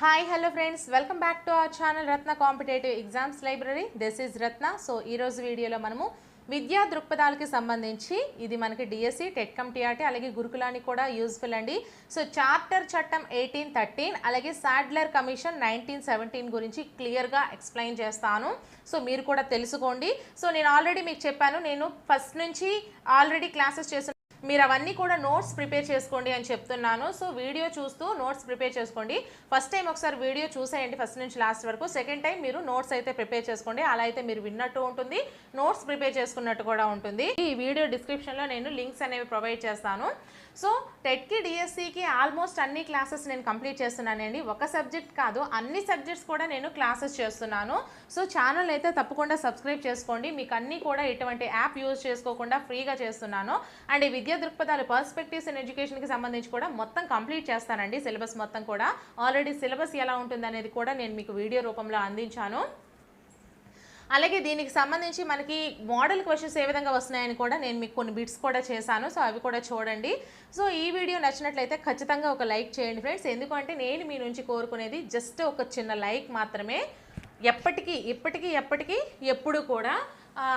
Hi hello friends welcome back to our channel Ratna competitive exams library this is Ratna so ఈరోజు వీడియోలో మనము విద్యా దృక్పథాలకి సంబంధించి ఇది మనకి డిఎస్సి టెట్కమ్ టీఆర్టీ అలాగే గురుకులానికి కూడా యూజ్ఫుల్ అండి. సో చార్టర్ చట్టం ఎయిటీన్ థర్టీన్ అలాగే సాడ్లర్ కమిషన్ నైన్టీన్ సెవెంటీన్ గురించి క్లియర్గా ఎక్స్ప్లెయిన్ చేస్తాను. సో మీరు కూడా తెలుసుకోండి. సో నేను ఆల్రెడీ మీకు చెప్పాను. నేను ఫస్ట్ నుంచి ఆల్రెడీ క్లాసెస్ చేసిన మీరు అవన్నీ కూడా నోట్స్ ప్రిపేర్ చేసుకోండి అని చెప్తున్నాను. సో వీడియో చూస్తూ నోట్స్ ప్రిపేర్ చేసుకోండి. ఫస్ట్ టైం ఒకసారి వీడియో చూసేయండి ఫస్ట్ నుంచి లాస్ట్ వరకు. సెకండ్ టైం మీరు నోట్స్ అయితే ప్రిపేర్ చేసుకోండి. అలా అయితే మీరు విన్నట్టు ఉంటుంది. నోట్స్ ప్రిపేర్ చేసుకున్నట్టు కూడా ఉంటుంది. ఈ వీడియో డిస్క్రిప్షన్లో నేను లింక్స్ అనేవి ప్రొవైడ్ చేస్తాను. సో టెట్కి డిఎస్సికి ఆల్మోస్ట్ అన్ని క్లాసెస్ నేను కంప్లీట్ చేస్తున్నానండి. ఒక సబ్జెక్ట్ కాదు అన్ని సబ్జెక్ట్స్ కూడా నేను క్లాసెస్ చేస్తున్నాను. సో ఛానల్ అయితే తప్పకుండా సబ్స్క్రైబ్ చేసుకోండి. మీకు అన్నీ కూడా ఎటువంటి యాప్ యూజ్ చేసుకోకుండా ఫ్రీగా చేస్తున్నాను. అండ్ ఈ విద్యా దృక్పథాలు పర్స్పెక్టివ్స్ అండ్ ఎడ్యుకేషన్కి సంబంధించి కూడా మొత్తం కంప్లీట్ చేస్తానండి సిలబస్ మొత్తం కూడా. ఆల్రెడీ సిలబస్ ఎలా ఉంటుంది అనేది కూడా నేను మీకు వీడియో రూపంలో అందించాను. అలాగే దీనికి సంబంధించి మనకి మోడల్ క్వశ్చన్స్ ఏ విధంగా వస్తున్నాయని కూడా నేను మీకు కొన్ని బిట్స్ కూడా చేశాను. సో అవి కూడా చూడండి. సో ఈ వీడియో నచ్చినట్లయితే ఖచ్చితంగా ఒక లైక్ చేయండి ఫ్రెండ్స్. ఎందుకంటే నేను మీ నుంచి కోరుకునేది జస్ట్ ఒక చిన్న లైక్ మాత్రమే. ఎప్పటికీ ఇప్పటికీ ఎప్పటికీ ఎప్పుడు కూడా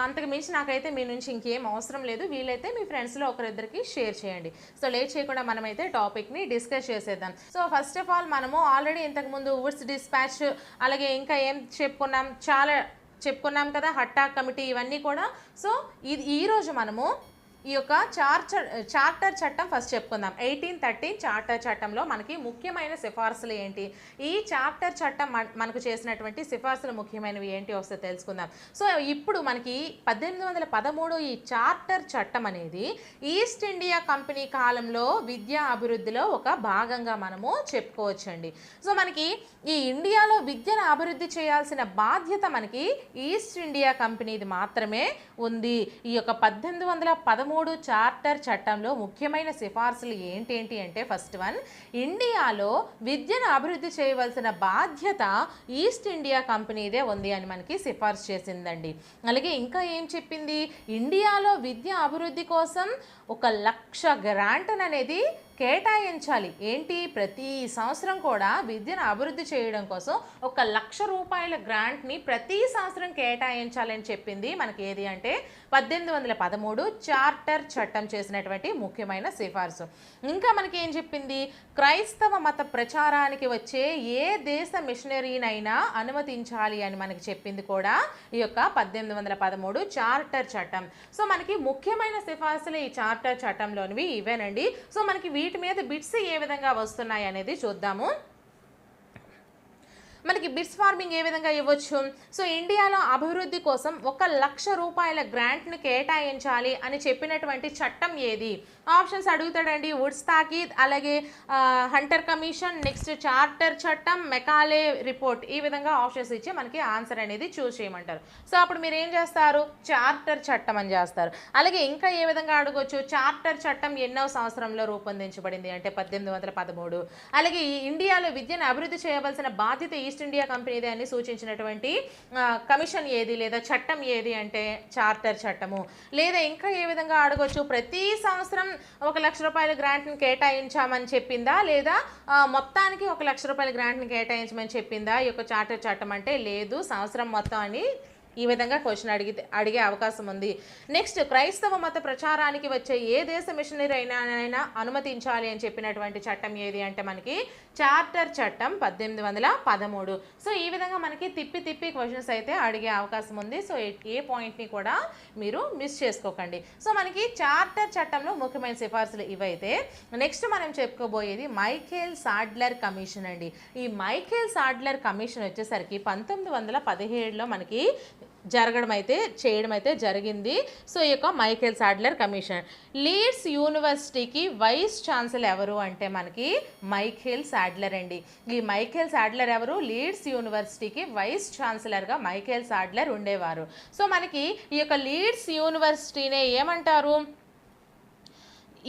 అంతకు మించి నాకైతే మీ నుంచి ఇంకేం అవసరం లేదు. వీలైతే మీ ఫ్రెండ్స్లో ఒకరిద్దరికి షేర్ చేయండి. సో లేట్ చేయకుండా మనమైతే టాపిక్ని డిస్కస్ చేసేద్దాం. సో ఫస్ట్ ఆఫ్ ఆల్ మనము ఆల్రెడీ ఇంతకుముందు వుడ్స్ డిస్పాచ్ అలాగే ఇంకా ఏం చెప్పుకున్నాం? చాలా చెప్పుకున్నాం కదా హట్టా కమిటీ ఇవన్నీ కూడా. సో ఇది ఈరోజు మనము ఈ యొక్క చార్చర్ చార్టర్ చట్టం ఫస్ట్ చెప్పుకుందాం. ఎయిటీన్ థర్టీన్ చార్టర్ చట్టంలో మనకి ముఖ్యమైన సిఫార్సులు ఏంటి? ఈ చార్టర్ చట్టం మన- మనకు చేసినటువంటి సిఫార్సులు ముఖ్యమైనవి ఏంటి వస్తే తెలుసుకుందాం. సో ఇప్పుడు మనకి పద్దెనిమిది వందల పదమూడు ఈ చార్టర్ చట్టం అనేది ఈస్ట్ ఇండియా కంపెనీ కాలంలో విద్యా అభివృద్ధిలో ఒక భాగంగా మనము చెప్పుకోవచ్చండి. సో మనకి ఈ ఇండియాలో విద్యను అభివృద్ధి చేయాల్సిన బాధ్యత మనకి ఈస్ట్ ఇండియా కంపెనీది మాత్రమే ఉంది. ఈ యొక్క పద్దెనిమిది వందల పదమూడు చార్టర్ చట్టంలో ముఖ్యమైన సిఫార్సులు ఏంటేంటి అంటే ఫస్ట్ వన్ ఇండియాలో విద్యను అభివృద్ధి చేయవలసిన బాధ్యత ఈస్ట్ ఇండియా కంపెనీదే ఉంది అని మనకి సిఫార్సు చేసిందండి. అలాగే ఇంకా ఏం చెప్పింది? ఇండియాలో విద్య అభివృద్ధి కోసం ఒక లక్ష గ్రాంట్ అనేది కేటాయించాలి. ఏంటి? ప్రతి సంవత్సరం కూడా విద్యను అభివృద్ధి చేయడం కోసం ఒక లక్ష రూపాయల గ్రాంట్ని ప్రతి సంవత్సరం కేటాయించాలని చెప్పింది మనకి ఏది అంటే పద్దెనిమిది వందల పదమూడు చార్టర్ చట్టం చేసినటువంటి ముఖ్యమైన సిఫార్సు. ఇంకా మనకి ఏం చెప్పింది? క్రైస్తవ మత ప్రచారానికి వచ్చే ఏ దేశ మిషనరీనైనా అనుమతించాలి అని మనకి చెప్పింది కూడా ఈ యొక్క పద్దెనిమిది వందల పదమూడు చార్టర్ చట్టం. సో మనకి ముఖ్యమైన సిఫార్సులు ఈ చార్టర్ చట్టంలోనివి ఇవేనండి. సో మనకి వీటి మీద బిట్స్ ఏ విధంగా వస్తున్నాయి అనేది చూద్దాము. మనకి బిట్స్ ఫార్మింగ్ ఏ విధంగా ఇవ్వచ్చు? సో ఇండియాలో అభివృద్ధి కోసం ఒక లక్ష రూపాయల గ్రాంట్ను కేటాయించాలి అని చెప్పినటువంటి చట్టం ఏది? ఆప్షన్స్ అడుగుతాడండి. వుడ్స్ తాకీద్ అలాగే హంటర్ కమిషన్ నెక్స్ట్ చార్టర్ చట్టం మెకాలే రిపోర్ట్. ఈ విధంగా ఆప్షన్స్ ఇచ్చి మనకి ఆన్సర్ అనేది చూస్ చేయమంటారు. సో అప్పుడు మీరు ఏం చేస్తారు? చార్టర్ చట్టం అని చేస్తారు. అలాగే ఇంకా ఏ విధంగా అడగొచ్చు? చార్టర్ చట్టం ఎన్నో సంవత్సరంలో రూపొందించబడింది అంటే పద్దెనిమిది వందల పదమూడు. అలాగే ఈ ఇండియాలో విద్యను అభివృద్ధి చేయవలసిన బాధ్యత ఈస్ట్ ఇండియా కంపెనీదే అని సూచించినటువంటి కమిషన్ ఏది లేదా చట్టం ఏది అంటే చార్టర్ చట్టము. లేదా ఇంకా ఏ విధంగా అడగొచ్చు ప్రతి సంవత్సరం ఒక లక్ష రూపాయల గ్రాంట్ని కేటాయించామని చెప్పిందా? లేదా మొత్తానికి ఒక లక్ష రూపాయల గ్రాంట్ని కేటాయించమని చెప్పిందా? ఈ యొక్క చార్టర్ చట్టం అంటే లేదు సంవత్సరం మొత్తం అని ఈ విధంగా క్వశ్చన్ అడిగితే అడిగే అవకాశం ఉంది. నెక్స్ట్ క్రైస్తవ మత ప్రచారానికి వచ్చే ఏ దేశ మిషనరీ అయినా అనుమతించాలి అని చెప్పినటువంటి చట్టం ఏది అంటే మనకి చార్టర్ చట్టం పద్దెనిమిది వందల పదమూడు. సో ఈ విధంగా మనకి తిప్పి తిప్పి క్వశ్చన్స్ అయితే అడిగే అవకాశం ఉంది. సో ఏ- ఏ పాయింట్ని కూడా మీరు మిస్ చేసుకోకండి. సో మనకి చార్టర్ చట్టంలో ముఖ్యమైన సిఫార్సులు ఇవైతే నెక్స్ట్ మనం చెప్పుకోబోయేది మైఖేల్ సాడ్లర్ కమిషన్ అండి. ఈ మైఖేల్ సాడ్లర్ కమిషన్ వచ్చేసరికి పంతొమ్మిది వందల పదిహేడులో మనకి జరగడం అయితే చేయడం అయితే జరిగింది. సో ఈ యొక్క మైకేల్ సాడ్లర్ కమిషన్. లీడ్స్ యూనివర్సిటీకి వైస్ ఛాన్సలర్ ఎవరు అంటే మనకి మైఖేల్ సాడ్లర్ అండి. ఈ మైఖేల్ సాడ్లర్ ఎవరు? లీడ్స్ యూనివర్సిటీకి వైస్ ఛాన్సలర్గా మైఖేల్ సాడ్లర్ ఉండేవారు. సో మనకి ఈ యొక్క లీడ్స్ యూనివర్సిటీనే ఏమంటారు?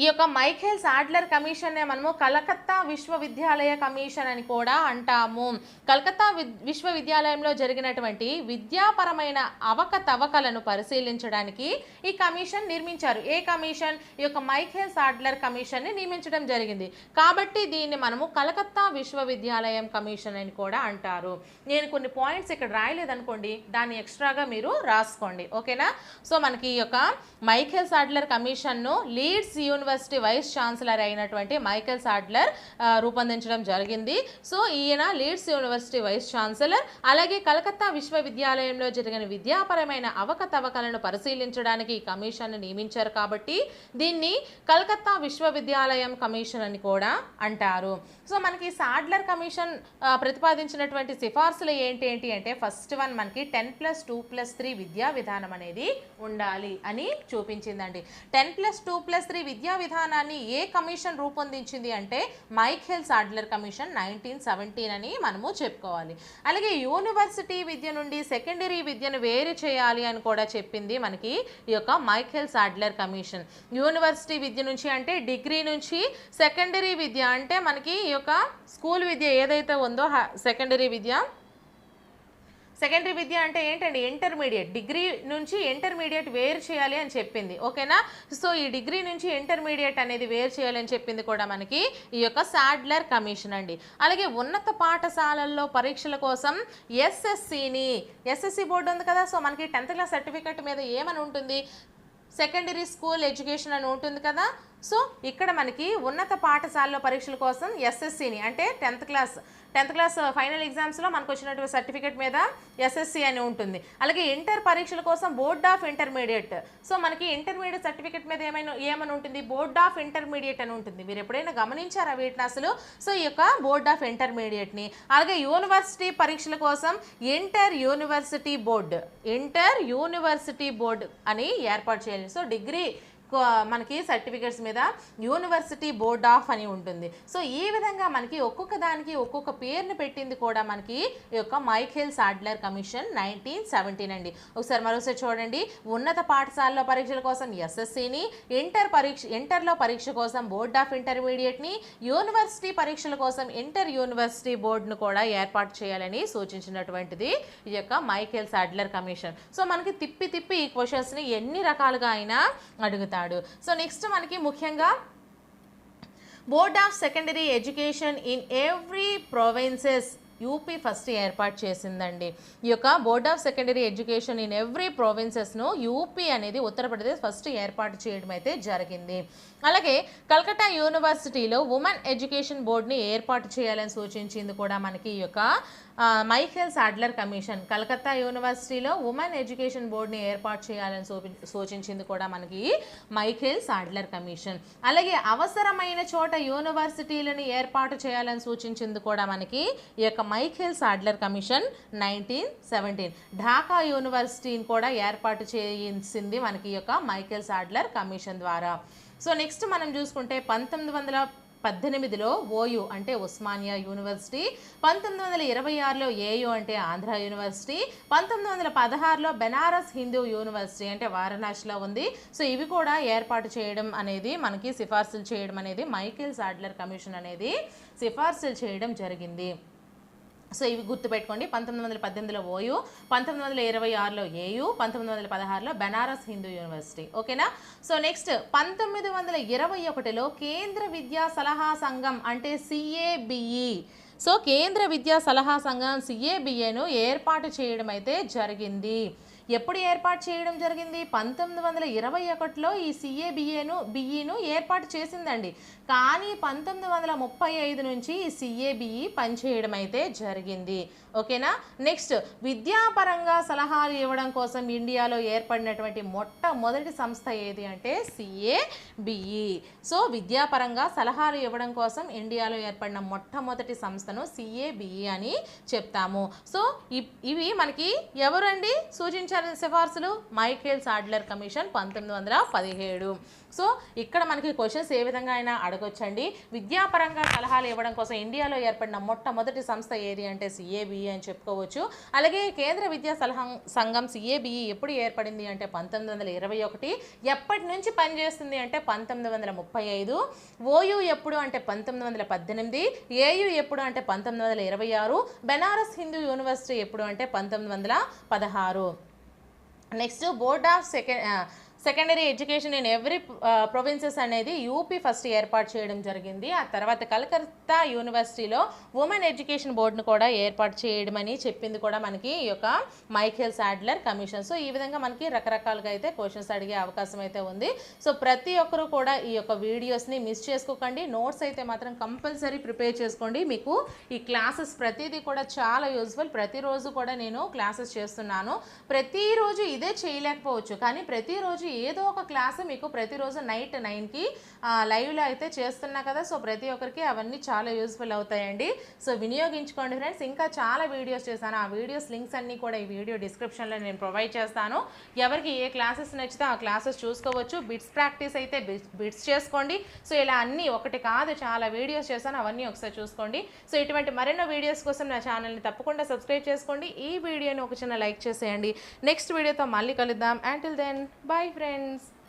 ఈ యొక్క మైఖేల్ సాడ్లర్ కమిషన్నే మనము కలకత్తా విశ్వవిద్యాలయ కమిషన్ అని కూడా అంటాము. కలకత్తా విశ్వవిద్యాలయంలో జరిగినటువంటి విద్యాపరమైన అవకతవకలను పరిశీలించడానికి ఈ కమిషన్ నిర్మించారు. ఏ కమిషన్? ఈ యొక్క మైఖేల్ సాడ్లర్ కమిషన్ని నియమించడం జరిగింది. కాబట్టి దీన్ని మనము కలకత్తా విశ్వవిద్యాలయం కమిషన్ అని కూడా అంటారు. నేను కొన్ని పాయింట్స్ ఇక్కడ రాయలేదనుకోండి దాన్ని ఎక్స్ట్రాగా మీరు రాసుకోండి. ఓకేనా? సో మనకి ఈ యొక్క మైఖేల్ సాడ్లర్ కమిషన్ను లీడ్స్ యూనివర్సిటీ వైస్ ఛాన్సలర్ అయినటువంటి మైకేల్ సాడ్లర్ రూపొందించడం జరిగింది. సో ఈయన లీడ్స్ యూనివర్సిటీ వైస్ ఛాన్సలర్ అలాగే కలకత్తా విశ్వవిద్యాలయంలో జరిగిన విద్యాపరమైన అవకతవకలను పరిశీలించడానికి ఈ కమిషన్ను నియమించారు కాబట్టి దీన్ని కలకత్తా విశ్వవిద్యాలయం కమిషన్ అని కూడా అంటారు. సో మనకి సాడ్లర్ కమిషన్ ప్రతిపాదించినటువంటి సిఫార్సులు ఏంటి ఏంటి అంటే ఫస్ట్ వన్ మనకి ten plus two plus three విద్యా విధానం అనేది ఉండాలి అని చూపించిందండి. Ten plus two plus three విద్యా విధానాన్ని ఏ కమిషన్ రూపొందించింది అంటే Michael Sadler commission nineteen seventeen అని మనము చెప్పుకోవాలి. అలాగే యూనివర్సిటీ విద్య నుండి సెకండరీ విద్యను వేరు చేయాలి అని కూడా చెప్పింది మనకి ఈ యొక్క మైఖేల్ సాడ్లర్ కమిషన్. యూనివర్సిటీ విద్య నుంచి అంటే డిగ్రీ నుంచి సెకండరీ విద్య అంటే మనకి ఈ యొక్క స్కూల్ విద్య ఏదైతే ఉందో సెకండరీ విద్య సెకండరీ విద్య అంటే ఏంటండి? ఇంటర్మీడియట్. డిగ్రీ నుంచి ఇంటర్మీడియట్ వేరు చేయాలి అని చెప్పింది. ఓకేనా? సో ఈ డిగ్రీ నుంచి ఇంటర్మీడియట్ అనేది వేరు చేయాలి అని చెప్పింది కూడా మనకి ఈ యొక్క సాడ్లర్ కమిషన్ అండి. అలాగే ఉన్నత పాఠశాలల్లో పరీక్షల కోసం ఎస్ఎస్సిని ఎస్ఎస్సి బోర్డు ఉంది కదా? సో మనకి టెన్త్ క్లాస్ సర్టిఫికెట్ మీద ఏమని ఉంటుంది? సెకండరీ స్కూల్ ఎడ్యుకేషన్ అని ఉంటుంది కదా? సో ఇక్కడ మనకి ఉన్నత పాఠశాలలో పరీక్షల కోసం ఎస్ఎస్సిని అంటే tenth class tenth class final ఎగ్జామ్స్లో మనకు వచ్చినటువంటి సర్టిఫికేట్ మీద ఎస్ఎస్సి అని ఉంటుంది. అలాగే ఇంటర్ పరీక్షల కోసం బోర్డ్ ఆఫ్ ఇంటర్మీడియట్. సో మనకి ఇంటర్మీడియట్ సర్టిఫికేట్ మీద ఏమైనా ఏమని ఉంటుంది? బోర్డ్ ఆఫ్ ఇంటర్మీడియట్ అని ఉంటుంది. మీరు ఎప్పుడైనా గమనించారా వీటిని అసలు? సో ఈ యొక్క బోర్డ్ ఆఫ్ ఇంటర్మీడియట్ని. అలాగే యూనివర్సిటీ పరీక్షల కోసం inter university board inter university board అని ఏర్పాటు చేయాలి. సో డిగ్రీ మనకి సర్టిఫికేట్స్ మీద యూనివర్సిటీ బోర్డ్ ఆఫ్ అని ఉంటుంది. సో ఈ విధంగా మనకి ఒక్కొక్క దానికి ఒక్కొక్క పేరుని పెట్టింది కూడా మనకి ఈ యొక్క Michael Sadler commission nineteen seventeen అండి ఒకసారి మరోసారి చూడండి. ఉన్నత పాఠశాలలో పరీక్షల కోసం ఎస్ఎస్సిని ఇంటర్ పరీక్ష ఇంటర్లో పరీక్ష కోసం బోర్డ్ ఆఫ్ ఇంటర్మీడియట్ని యూనివర్సిటీ పరీక్షల కోసం ఇంటర్ యూనివర్సిటీ బోర్డును కూడా ఏర్పాటు చేయాలని సూచించినటువంటిది ఈ యొక్క మైఖేల్ సాడ్లర్ కమిషన్. సో మనకి తిప్పి తిప్పి ఈ క్వశ్చన్స్ని ఎన్ని రకాలుగా అయినా అడుగుతాడు. సో నెక్స్ట్ మనకి ముఖ్యంగా board of secondary education in every provinces UP first ఏర్పాటు చేసిందండి. ఈ యొక్క board of secondary education in every ప్రొవిన్సెస్ను UP అనేది ఉత్తరప్రదేశ్ ఫస్ట్ ఏర్పాటు చేయడం అయితే జరిగింది. అలాగే కల్కట్టా యూనివర్సిటీలో ఉమెన్ ఎడ్యుకేషన్ బోర్డుని ఏర్పాటు చేయాలని సూచించింది కూడా మనకి ఈ యొక్క ఆ, మైఖేల్ సాడ్లర్ కమిషన్. కలకత్తా యూనివర్సిటీలో ఉమెన్ ఎడ్యుకేషన్ బోర్డుని ఏర్పాటు చేయాలని సూపి- సూచించింది కూడా మనకి మైఖేల్ సాడ్లర్ కమిషన్. అలాగే అవసరమైన చోట యూనివర్సిటీలను ఏర్పాటు చేయాలని సూచించింది కూడా మనకి ఈ యొక్క Michael Sadler commission nineteen seventeen. Dhaka యూనివర్సిటీని కూడా ఏర్పాటు చేయించింది మనకి ఈ యొక్క మైఖేల్ సాడ్లర్ కమిషన్ ద్వారా. సో నెక్స్ట్ మనం చూసుకుంటే పంతొమ్మిది వందల పద్దెనిమిదిలో ఓయు అంటే ఉస్మానియా యూనివర్సిటీ పంతొమ్మిది వందల ఇరవై ఆరులో ఏయు అంటే ఆంధ్ర యూనివర్సిటీ పంతొమ్మిది వందల పదహారులో బెనారస్ హిందూ యూనివర్సిటీ అంటే వారణాసిలో ఉంది. సో ఇవి కూడా ఏర్పాటు చేయడం అనేది మనకి సిఫార్సులు చేయడం అనేది మైకేల్ సాడ్లర్ కమిషన్ అనేది సిఫార్సులు చేయడం జరిగింది. సో ఇవి గుర్తుపెట్టుకోండి. పంతొమ్మిది వందల పద్దెనిమిదిలో ఓయు పంతొమ్మిది వందల ఇరవై ఆరులో ఏయు పంతొమ్మిది వందల పదహారులో బెనారస్ హిందూ యూనివర్సిటీ. ఓకేనా? సో నెక్స్ట్ పంతొమ్మిది వందల ఇరవై ఒకటిలో కేంద్ర విద్యా సలహా సంఘం అంటే సిఏబిఈ సో కేంద్ర విద్యా సలహా సంఘం సిఏబిఏను ఏర్పాటు చేయడం అయితే జరిగింది. ఎప్పుడు ఏర్పాటు చేయడం జరిగింది? పంతొమ్మిది వందల ఇరవై ఒకటిలో ఈ సిఏబిఏను బిఈను ఏర్పాటు చేసిందండి. కానీ పంతొమ్మిది వందల ముప్పై ఐదు నుంచి ఈ సిఏబిఈ పనిచేయడం అయితే జరిగింది. ఓకేనా? నెక్స్ట్ విద్యాపరంగా సలహాలు ఇవ్వడం కోసం ఇండియాలో ఏర్పడినటువంటి మొట్టమొదటి సంస్థ ఏది అంటే సిఏబిఈ సో విద్యాపరంగా సలహాలు ఇవ్వడం కోసం ఇండియాలో ఏర్పడిన మొట్టమొదటి సంస్థను సిఏబిఈ అని చెప్తాము. సో ఇవి మనకి ఎవరండి సూచించారు సిఫార్సులు మైఖేల్ సాడ్లర్ కమిషన్ పంతొమ్మిది వందల పదిహేడు. సో ఇక్కడ మనకి క్వశ్చన్స్ ఏ విధంగా అయినా అడగొచ్చండి. విద్యాపరంగా సలహాలు ఇవ్వడం కోసం ఇండియాలో ఏర్పడిన మొట్టమొదటి సంస్థ ఏది అంటే సిఏబిఈ అని చెప్పుకోవచ్చు. అలాగే కేంద్ర విద్యా సలహా సంఘం సిఏబిఈ ఎప్పుడు ఏర్పడింది అంటే పంతొమ్మిది వందల ఇరవై ఒకటి ఎప్పటి నుంచి పనిచేస్తుంది అంటే పంతొమ్మిది వందల ముప్పై ఐదు ఓయూ ఎప్పుడు అంటే పంతొమ్మిది వందల పద్దెనిమిది ఏయు ఎప్పుడు అంటే పంతొమ్మిది వందల ఇరవై ఆరు బెనారస్ హిందూ యూనివర్సిటీ ఎప్పుడు అంటే పంతొమ్మిది వందల పదహారు. Next board of second secondary education in every provinces అనేది యూపీ ఫస్ట్ ఏర్పాటు చేయడం జరిగింది. ఆ తర్వాత కలకత్తా యూనివర్సిటీలో ఉమెన్ ఎడ్యుకేషన్ బోర్డును కూడా ఏర్పాటు చేయడమని చెప్పింది కూడా మనకి ఈ యొక్క మైఖేల్ సాడ్లర్ కమిషన్ సో ఈ విధంగా మనకి రకరకాలుగా అయితే క్వశ్చన్స్ అడిగే అవకాశం అయితే ఉంది. సో ప్రతి ఒక్కరూ కూడా ఈ యొక్క వీడియోస్ని మిస్ చేసుకోకండి. నోట్స్ అయితే మాత్రం కంపల్సరీ ప్రిపేర్ చేసుకోండి. మీకు ఈ క్లాసెస్ ప్రతిదీ కూడా చాలా యూజ్ఫుల్ ప్రతిరోజు కూడా నేను క్లాసెస్ చేస్తున్నాను. ప్రతిరోజు ఇదే చేయలేకపోవచ్చు. కానీ ప్రతిరోజు ఏదో ఒక క్లాస్ మీకు ప్రతిరోజు నైట్ నైన్కి లైవ్లో అయితే చేస్తున్నా కదా సో ప్రతి ఒక్కరికి అవన్నీ చాలా యూజ్ఫుల్ అవుతాయండి. సో వినియోగించుకోండి ఫ్రెండ్స్. ఇంకా చాలా వీడియోస్ చేశాను. ఆ వీడియోస్ లింక్స్ అన్నీ కూడా ఈ వీడియో డిస్క్రిప్షన్లో నేను ప్రొవైడ్ చేస్తాను. ఎవరికి ఏ క్లాసెస్ నచ్చితే ఆ క్లాసెస్ చూసుకోవచ్చు. బిట్స్ ప్రాక్టీస్ అయితే బిట్స్ చేసుకోండి. సో ఇలా అన్నీ ఒకటి కాదు చాలా వీడియోస్ చేశాను. అవన్నీ ఒకసారి చూసుకోండి. సో ఇటువంటి మరెన్నో వీడియోస్ కోసం నా ఛానల్ని తప్పకుండా సబ్స్క్రైబ్ చేసుకోండి. ఈ వీడియోని ఒక చిన్న లైక్ చేసేయండి. నెక్స్ట్ వీడియోతో మళ్ళీ కలుద్దాం. Until then bye friends friends